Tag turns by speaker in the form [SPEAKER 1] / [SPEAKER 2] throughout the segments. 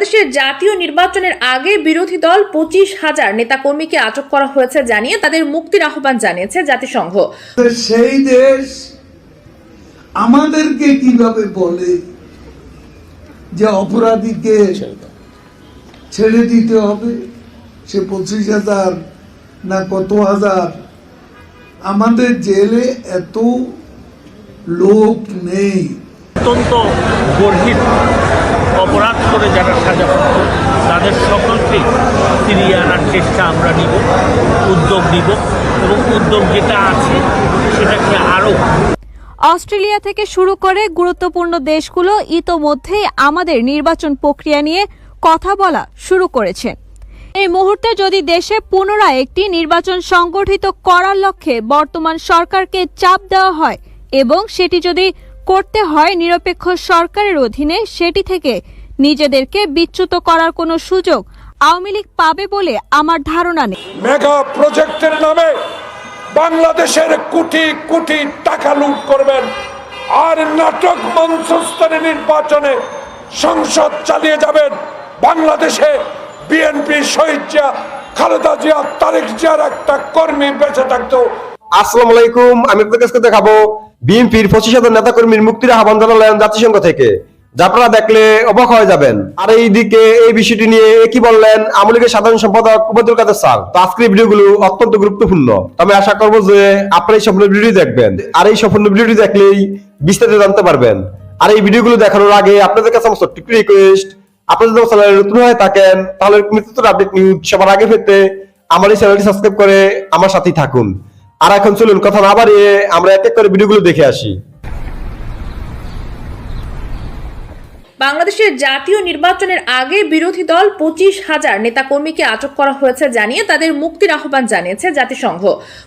[SPEAKER 1] বাংলাদেশের জাতীয় নির্বাচনের আগে বিরোধী দল পঁচিশ হাজার নেতাকর্মীকে আটক করা হয়েছে জানিয়ে তাদের মুক্তির আহ্বান জানিয়েছে জাতিসংঘ।
[SPEAKER 2] সেই দেশ আমাদেরকে কীভাবে বলে যে অপরাধীকে ছেড়ে দিতে হবে? সে পঁচিশ হাজার না কত হাজার? আমাদের জেলে এত লোক নেই।
[SPEAKER 3] অত্যন্ত গর্হিত অপরাধ করে যারা সাজাপ্রাপ্ত তাদের সকলকে ফিরিয়ে আনার চেষ্টা আমরা নিব, উদ্যোগ নিব এবং উদ্যোগ যেটা আছে সেটাকে আরও
[SPEAKER 4] অস্ট্রেলিয়া থেকে শুরু করে গুরুত্বপূর্ণ দেশগুলো ইতোমধ্যেই আমাদের নির্বাচন প্রক্রিয়া নিয়ে কথা বলা শুরু করেছে। এই মুহূর্তে যদি দেশে পুনরায় একটি নির্বাচন সংগঠিত করার লক্ষ্যে বর্তমান সরকারকে চাপ দেওয়া হয় এবং সেটি যদি করতে হয় নিরপেক্ষ সরকারের অধীনে, সেটি থেকে নিজেদেরকে বিচ্যুত করার কোনো সুযোগ আওয়ামী লীগ পাবে বলে আমার ধারণা নেই।
[SPEAKER 5] মেগা প্রজেক্টের নামে বাংলাদেশের কোটি কোটি টাকা লুট করবেন আর নাটক মঞ্চস্তরে নির্বাচনে সংসদ চালিয়ে যাবেন বাংলাদেশে বিএনপি শহীদ জিয়া, খালেদা জিয়া, তারেক জিয়ার একটা কর্মী বেঁচে থাকতো।
[SPEAKER 6] আসসালামু আলাইকুম, আমি আপনাদের কাছে দেখাবো বিএনপির পঁচিশ হাজার মুক্তির আহ্বান জানালেন জাতিসংঘ থেকে। দেখলে অবাক হয়ে যাবেন। আর এই বিষয়টি নিয়ে বললেন আওয়ামী লীগের সাধারণ সম্পাদক উবাদুল কাদের স্যার? তো আজকের ভিডিওগুলো অত্যন্ত গুরুত্বপূর্ণ। আমি আশা করব যে আপনারা এই সম্পূর্ণ ভিডিওটি দেখবেন। আর এই সম্পূর্ণ ভিডিওটি দেখলেই বিস্তারিত জানতে পারবেন। আর এই ভিডিওগুলো দেখানোর আগে আপনাদের কাছে আমার রিকোয়েস্ট আপনারা যদি চ্যানেলে নতুন হয়ে থাকেন, তাহলে আপডেট নিউজ সবার আগে পেতে আমার এই চ্যানেলটি সাবস্ক্রাইব করে আমার সাথেই থাকুন। আর এখন চলুন কথা না বাড়িয়ে আমরা এক এক করে ভিডিওগুলো দেখে আসি।
[SPEAKER 1] বাংলাদেশের জাতীয় নির্বাচনের আগে বিরোধী দল পঁচিশ হাজার নেতাকর্মীকে আটক করা হয়েছে জানিয়ে তাদের মুক্তির আহ্বান জানিয়েছে জাতিসংঘ।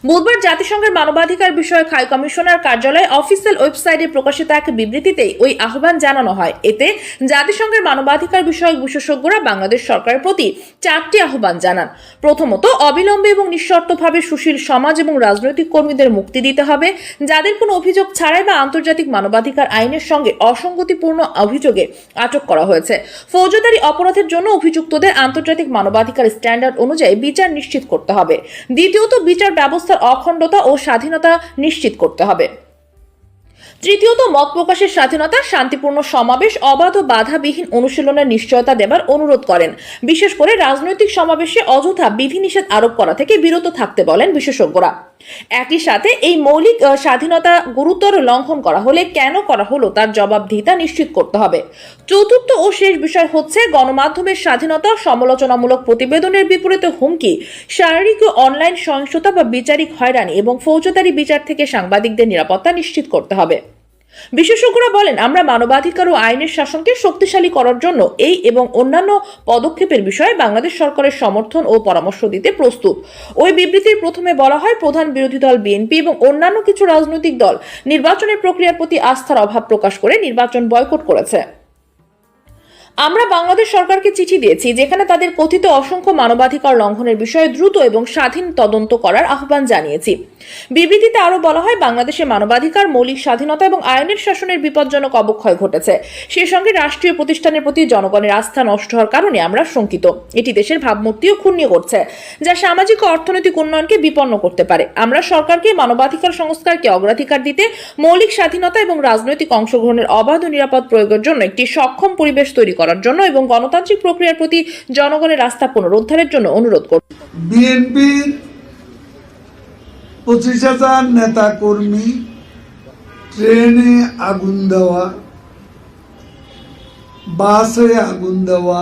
[SPEAKER 1] বুধবার জাতিসংঘের মানবাধিকার বিষয়ক হাই কমিশনার কার্যালয় অফিসিয়াল ওয়েবসাইটে প্রকাশিত এক বিবৃতিতেই ওই আহ্বান জানানো হয়। এতে জাতিসংঘের মানবাধিকার বিষয়ক বিশেষজ্ঞরা বাংলাদেশ সরকারের প্রতি চারটি আহ্বান জানান। প্রথমত, অবিলম্বে এবং নিঃশর্তভাবে সুশীল সমাজ এবং রাজনৈতিক কর্মীদের মুক্তি দিতে হবে। যাদের কোনো অভিযোগ ছাড়াই বা আন্তর্জাতিক মানবাধিকার আইনের সঙ্গে অসঙ্গতিপূর্ণ অভিযোগে আটক করা হয়েছে। ফৌজদারি অপরাধের জন্য অভিযুক্তদের আন্তর্জাতিক মানবাধিকার স্ট্যান্ডার্ড অনুযায়ী বিচার নিশ্চিত করতে হবে। দ্বিতীয়ত, বিচার ব্যবস্থার অখণ্ডতা ও স্বাধীনতা নিশ্চিত করতে হবে। তৃতীয়ত, মত প্রকাশের স্বাধীনতা, শান্তিপূর্ণ সমাবেশ, অবাধ ও বাধাবিহীন অনুশীলনের নিশ্চয়তা দেবার অনুরোধ করেন। বিশেষ করে রাজনৈতিক সমাবেশে অযথা বিধিনিষেধ আরোপ করা থেকে বিরত থাকতে বলেন বিশেষজ্ঞরা। একই সাথে এই মৌলিক স্বাধীনতা গুরুতর লঙ্ঘন করা হলে কেন করা হলো তার জবাবদিহিতা নিশ্চিত করতে হবে। চতুর্থ ও শেষ বিষয় হচ্ছে গণমাধ্যমের স্বাধীনতা সমালোচনামূলক প্রতিবেদনের বিপরীতে হুমকি, শারীরিক ও অনলাইন সহিংসতা বা বিচারিক হয়রানি এবং ফৌজদারি বিচার থেকে সাংবাদিকদের নিরাপত্তা নিশ্চিত করতে হবে। বিশেষজ্ঞরা বলেন, আমরা মানবাধিকার ও আইনের শাসনকে শক্তিশালী করার জন্য এই এবং অন্যান্য পদক্ষেপের বিষয়ে বাংলাদেশ সরকারের সমর্থন ও পরামর্শ দিতে প্রস্তুত। ওই বিবৃতির প্রথমে বলা হয়, প্রধান বিরোধী দল বিএনপি এবং অন্যান্য কিছু রাজনৈতিক দল নির্বাচনের প্রক্রিয়ার প্রতি আস্থার অভাব প্রকাশ করে নির্বাচন বয়কট করেছে। আমরা বাংলাদেশ সরকারকে চিঠি দিয়েছি যেখানে তাদের কথিত অসংখ্য মানবাধিকার লঙ্ঘনের বিষয়ে দ্রুত এবং স্বাধীন তদন্ত করার আহ্বান জানিয়েছি। বিবৃতিতে আরও বলা হয়, বাংলাদেশে মানবাধিকার, মৌলিক স্বাধীনতা এবং আইনের শাসনের বিপজ্জনক অবক্ষয় ঘটেছে। সেই সঙ্গে রাষ্ট্রীয় প্রতিষ্ঠানের প্রতি জনগণের আস্থা নষ্ট হওয়ার কারণে আমরা শঙ্কিত। এটি দেশের ভাবমূর্তিও ক্ষুণ্ণ করছে, যা সামাজিক ও অর্থনৈতিক উন্নয়নকে বিপন্ন করতে পারে। আমরা সরকারকে মানবাধিকার সংস্কারকে অগ্রাধিকার দিতে, মৌলিক স্বাধীনতা এবং রাজনৈতিক অংশগ্রহণের অবাধ ও নিরাপদ প্রয়োগের জন্য একটি সক্ষম পরিবেশ তৈরি করার জন্য এবং গণতান্ত্রিক প্রক্রিয়ার প্রতি জনগণের আস্থা পুনরুদ্ধারের জন্য অনুরোধ করব।
[SPEAKER 2] বিএনপির পঁচিশ হাজার নেতা কর্মী ট্রেনে আগুন দেওয়া, বাসে আগুন দেওয়া,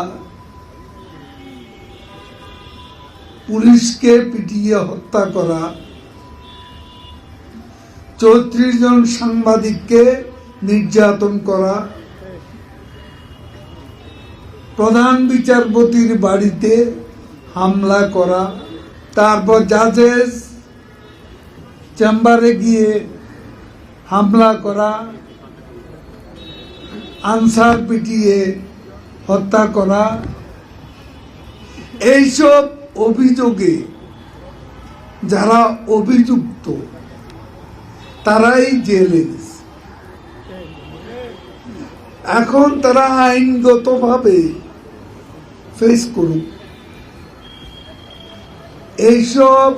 [SPEAKER 2] পুলিশকে পিটিয়ে হত্যা করা, চৌত্রিশ জন সাংবাদিককে নির্যাতন করা প্রধান বিচারপতির বাড়িতে হামলা করা, তারপর জাজেস চেম্বারে গিয়ে হামলা করা, আনসার পিটিয়ে হত্যা করা, এইসব অভিযোগে যারা অভিযুক্ত, তারাই জেলে। গেছে এখন তারা আইনগতভাবে ফেস করুক। এইসব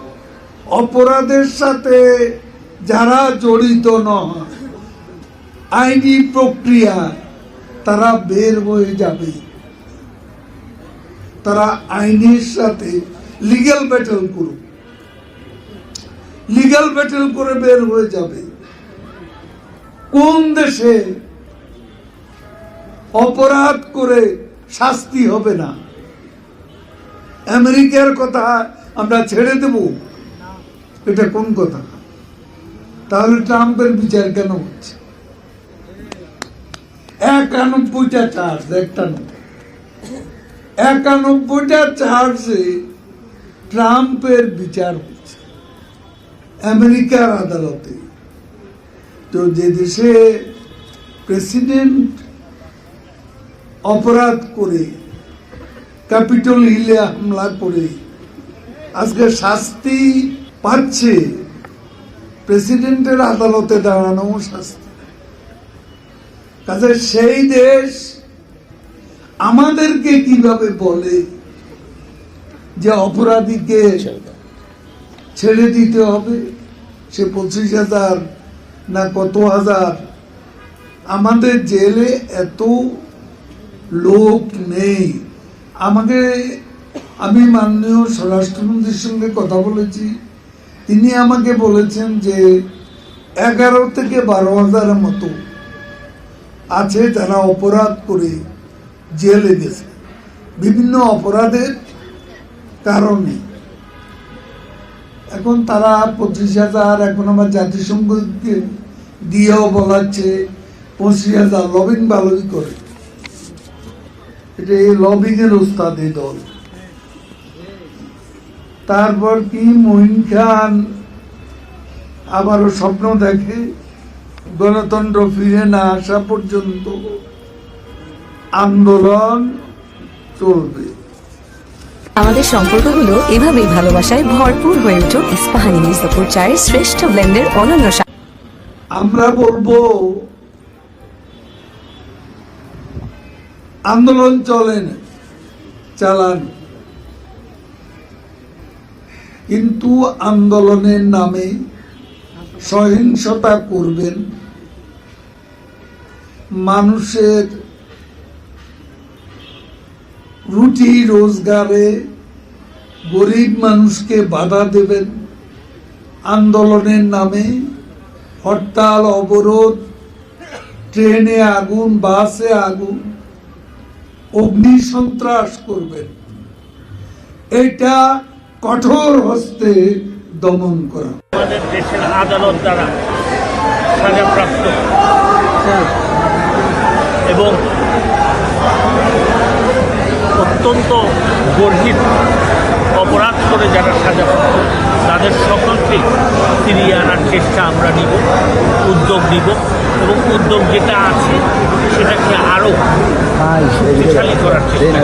[SPEAKER 2] অপরাধের সাথে যারা জড়িত নয়, আইনি প্রক্রিয়া তারা বের হয়ে যাবে। তারা আইনের সাথে লিগ্যাল ব্যাটেল করুক। লিগ্যাল ব্যাটেল করে বের হয়ে যাবে। কোন দেশে অপরাধ করে শাস্তি হবে না। আমেরিকার কথা আমরা ছেড়ে দেব। এটা কোন কথা? তাহলে ট্রাম্পের বিচার কেন হচ্ছে? একানব্বইটা চার্জ একটা একানব্বইটা চার্জে ট্রাম্পের বিচার হচ্ছে। আমেরিকার আদালতে। তো যে দেশে প্রেসিডেন্ট অপরাধ করে ক্যাপিটাল হিলে হামলা করে, আজকে শাস্তি পাচ্ছে প্রেসিডেন্টের আদালতে দাঁড়ানো শাস্তি। কাজে সেই দেশ আমাদেরকে কীভাবে বলে যে অপরাধীকে ছেড়ে দিতে হবে? সে পঁচিশ হাজার না কত হাজার? আমাদের জেলে এত লোক নেই। আমাকে, আমি মাননীয় স্বরাষ্ট্রমন্ত্রীর সঙ্গে কথা বলেছি। তিনি আমাকে বলেছেন যে, এগারো থেকে বারো হাজারের মতো আছে যারা অপরাধ করে জেলে গেছে। বিভিন্ন অপরাধের কারণে। এখন তারা পঁচিশ হাজার, এখন আমার জাতিসংঘকে দিয়েও বলাচ্ছে, পঁচিশ হাজার লবিন ভালোই করে। এটা এই উস্তাদ দল। তারপর কি মহিন খান আবারও স্বপ্ন দেখে গণতন্ত্র ফিরে না আসা পর্যন্ত আন্দোলন চলবে।
[SPEAKER 7] আমাদের সম্পর্কগুলো এভাবেই ভালোবাসায় ভরপুর হয়ে উঠুক ইস্পাহানি মির্জাপুর চায়ের শ্রেষ্ঠ ব্লেন্ডের অনন্য
[SPEAKER 2] আমরা বলব আন্দোলন চলেন, চালান। কিন্তু আন্দোলনের নামে সহিংসতা করবেন। মানুষের রুটি রোজগারে গরিব মানুষকে বাধা দেবেন। আন্দোলনের নামে হরতাল, অবরোধ, ট্রেনে আগুন, বাসে আগুন অগ্নি সন্ত্রাস করবেন এটা কঠোর হস্তে দমন করা।
[SPEAKER 3] আমাদের দেশের আদালত সাজাপ্রাপ্ত। এবং অত্যন্ত গর্হিত অপরাধ করে যারা সাজাপ্রাপ্ত। তাদের সকলকে ফিরিয়ে আনার চেষ্টা আমরা নিব উদ্যোগ নিব এবং উদ্যোগ যেটা আছে সেটাকে আরও শক্তিশালী করার চেষ্টা।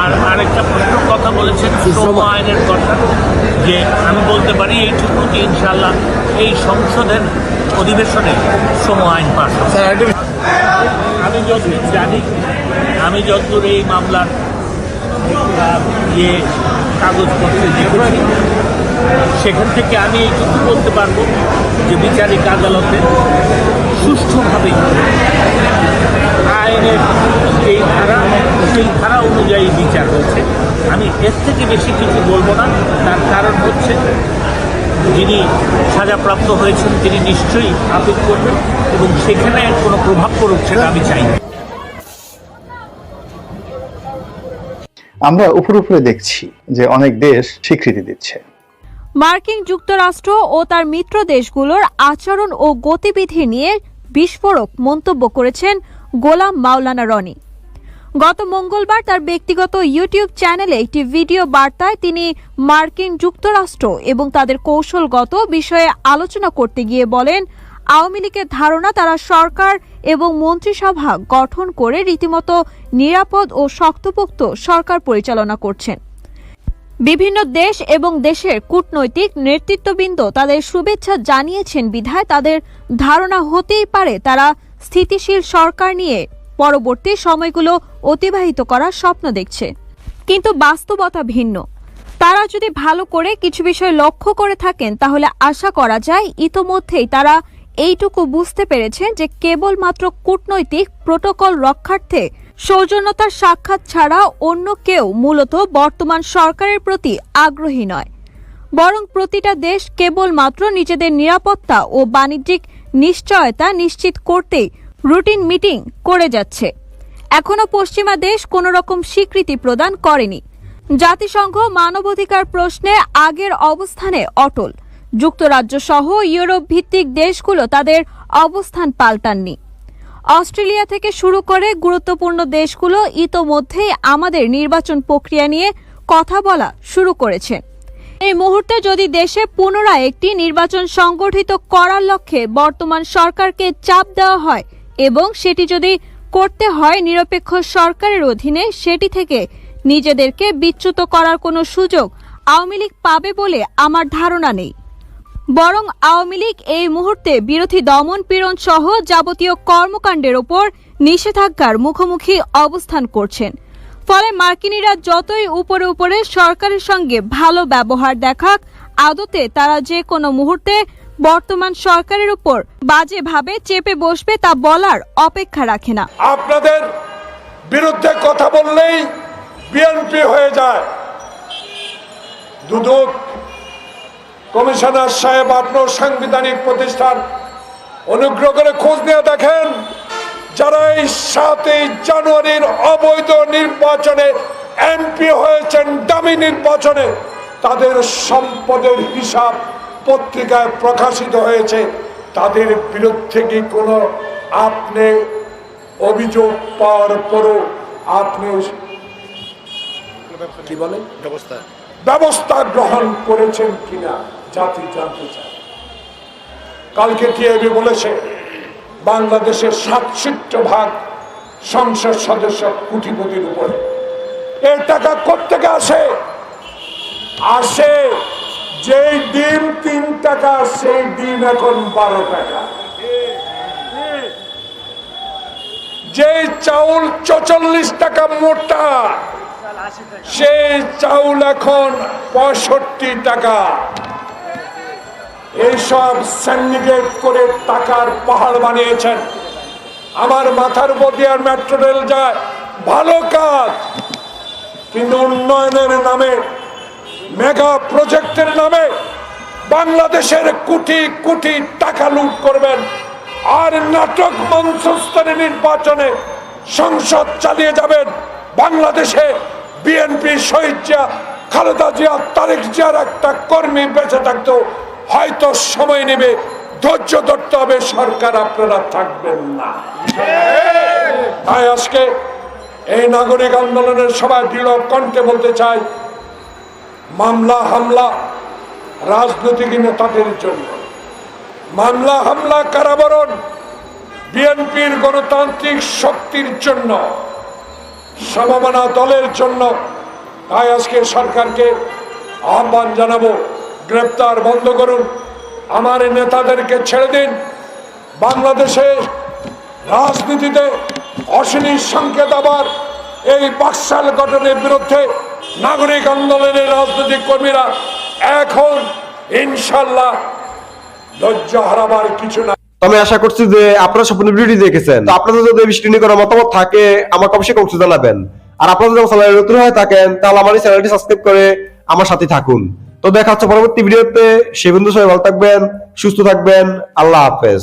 [SPEAKER 3] আর আরেকটা প্রশ্ন কথা বলেছেন শ্রম আইনের কথা যে আমি বলতে পারি এইটুকু যে ইনশাল্লাহ এই সংসদের অধিবেশনে শ্রম আইন পাশ। আমি যতদূর জানি আমি যতদূর এই মামলার ইয়ে কাগজপত্রে দেখেছি সেখান থেকে আমি এইটুকু বলতে পারব যে বিচারিক আদালতে সুষ্ঠুভাবে আইনের এই ধারা, সেই ধারা অনুযায়ী বিচার হয়েছে। আমি এর থেকে বেশি কিছু বলব না। তার কারণ হচ্ছে, যিনি সাজাপ্রাপ্ত হয়েছেন, তিনি নিশ্চয়ই আপিল করবেন এবং সেখানে কোনো প্রভাব পড়ুক সেটা আমি চাই
[SPEAKER 8] আমরা উপরে উপরে দেখছি যে অনেক দেশ স্বীকৃতি দিচ্ছে।
[SPEAKER 4] মার্কিন যুক্তরাষ্ট্র ও তার মিত্র দেশগুলোর আচরণ ও গতিবিধি নিয়ে বিস্ফোরক মন্তব্য করেছেন গোলাম মাওলানা রনি। গত মঙ্গলবার তার ব্যক্তিগত ইউটিউব চ্যানেলে একটি ভিডিও বার্তায় তিনি মার্কিন যুক্তরাষ্ট্র এবং তাদের কৌশলগত বিষয়ে আলোচনা করতে গিয়ে বলেন আওয়ামী লীগের ধারণা তারা সরকার এবং মন্ত্রিসভা গঠন করে রীতিমতো নিরাপদ ও শক্তপোক্ত সরকার পরিচালনা করছেন। বিভিন্ন দেশ এবং দেশের কূটনৈতিক নেতৃত্ববৃন্দ তাদের শুভেচ্ছা জানিয়েছেন বিধায় তাদের ধারণা হতেই পারে তারা স্থিতিশীল সরকার নিয়ে পরবর্তী সময়গুলো অতিবাহিত করার স্বপ্ন দেখছে। কিন্তু বাস্তবতা ভিন্ন। তারা যদি ভালো করে কিছু বিষয় লক্ষ্য করে থাকেন তাহলে আশা করা যায় ইতোমধ্যেই তারা এইটুকু বুঝতে পেরেছে যে কেবলমাত্র কূটনৈতিক প্রোটোকল রক্ষার্থে সৌজন্যতার সাক্ষাৎ ছাড়া অন্য কেউ মূলত বর্তমান সরকারের প্রতি আগ্রহী নয়। বরং প্রতিটা দেশ কেবলমাত্র নিজেদের নিরাপত্তা ও বাণিজ্যিক নিশ্চয়তা নিশ্চিত করতেই রুটিন মিটিং করে যাচ্ছে। এখনও পশ্চিমা দেশ কোনো রকম স্বীকৃতি প্রদান করেনি। জাতিসংঘ মানবাধিকার প্রশ্নে আগের অবস্থানে অটল। যুক্তরাজ্য সহ ইউরোপ ভিত্তিক দেশগুলো তাদের অবস্থান পাল্টাননি। অস্ট্রেলিয়া থেকে শুরু করে গুরুত্বপূর্ণ দেশগুলো ইতোমধ্যেই আমাদের নির্বাচন প্রক্রিয়া নিয়ে কথা বলা শুরু করেছে। এই মুহূর্তে যদি দেশে পুনরায় একটি নির্বাচন সংগঠিত করার লক্ষ্যে বর্তমান সরকারকে চাপ দেওয়া হয় এবং সেটি যদি করতে হয় নিরপেক্ষ সরকারের অধীনে, সেটি থেকে নিজেদেরকে বিচ্যুত করার কোনো সুযোগ আওয়ামী লীগ পাবে বলে আমার ধারণা নেই। বরং আওয়ামী লীগ এই মুহূর্তে বিরোধী দমন পীড়ন সহ যাবতীয় কর্মকাণ্ডের ওপর নিষেধাজ্ঞার মুখোমুখি অবস্থান করছেন। ফলে মার্কিনীরা যতই উপরে উপরে সরকারের সঙ্গে ভালো ব্যবহার দেখাক, আদতে তারা যে কোনো মুহূর্তে বর্তমান সরকারের উপর বাজেভাবে চেপে বসবে তা বলার অপেক্ষা রাখে না।
[SPEAKER 5] আপনাদের বিরুদ্ধে কথা বললেই বিএনপি হয়ে যায়। দুদক কমিশনার সাহেব আপনার সাংবিধানিক প্রতিষ্ঠান অনুগ্রহ করে খোঁজ নিয়ে দেখেন যারা এই সাতই জানুয়ারির অবৈধ নির্বাচনে এমপি হয়েছেন দামি নির্বাচনে তাদের সম্পদের হিসাব পত্রিকায় প্রকাশিত হয়েছে। তাদের বিরুদ্ধে কি কোনো আপনি অভিযোগ পাওয়ার পরও আপনি কি বলে ব্যবস্থা। ব্যবস্থা গ্রহণ করেছেন কিনা? জাতি জানতে চায়। কালকে টিএবি বলেছে, বাংলাদেশের সাতষট্টি ভাগ সংসদ সদস্য কোটিপতির উপরে। এর টাকা কোথেকে আসে? আসে যেই ডিম, তিন টাকা, সেই ডিম এখন বারো টাকা। যে চাউল চচল্লিশ টাকা মোটা, সেই চাউল এখন পঁয়ষট্টি টাকা। এইসব সিন্ডিকেট করে টাকার পাহাড় বানিয়েছেন। আমার মাথার উপর দিয়ে আর মেট্রো রেল যায়। ভালো কাজ। কিন্তু উন্নয়নের নামে মেগা প্রজেক্টের নামে বাংলাদেশের কোটি কোটি টাকা লুট করবেন। আর নাটক মঞ্চস্তরে নির্বাচনে সংসদ চালিয়ে যাবেন বাংলাদেশে বিএনপি শহীদ জিয়া, খালেদা জিয়া, তারেক জিয়ার একটা কর্মী বেঁচে থাকতো। হয়তো সময় নেবে, ধৈর্য ধরতে হবে, সরকার আপনারা থাকবেন না। তাই আজকে এই নাগরিক আন্দোলনের সবাই দৃঢ় কণ্ঠে বলতে চাই, মামলা, হামলা রাজনৈতিক নেতাদের জন্য। মামলা, হামলা, কারাবরণ বিএনপির গণতান্ত্রিক শক্তির জন্য, সমমনা দলের জন্য, তাই আজকে সরকারকে আহ্বান জানাব। গ্রেপ্তার বন্ধ করুন। আমার নেতাদেরকে ছেড়ে দিন। বাংলাদেশে রাজনীতিতে অশনি সংকেত আবার এই বাকশাল গঠনের বিরুদ্ধে নাগরিক আন্দোলনের রাজনৈতিক কর্মীরা এখন ইনশাল্লাহ ধৈর্য হারাবার কিছু না
[SPEAKER 6] আমি আশা করছি যে আপনারা সম্পূর্ণ ভিডিওটি দেখেছেন। তো আপনাদের যদি বিষয়টি নিয়ে কোনো মতামত থাকে, আমাকে অবশ্যই কমেন্টে জানাবেন। আর আপনারা যদি চ্যানেলে নতুন হয়ে থাকেন, তাহলে আমার এই চ্যানেলটি সাবস্ক্রাইব করে আমার সাথে থাকুন। তো দেখা হচ্ছে পরবর্তী ভিডিওতে। সে বন্ধু সবাই ভালো থাকবেন সুস্থ থাকবেন আল্লাহ হাফেজ।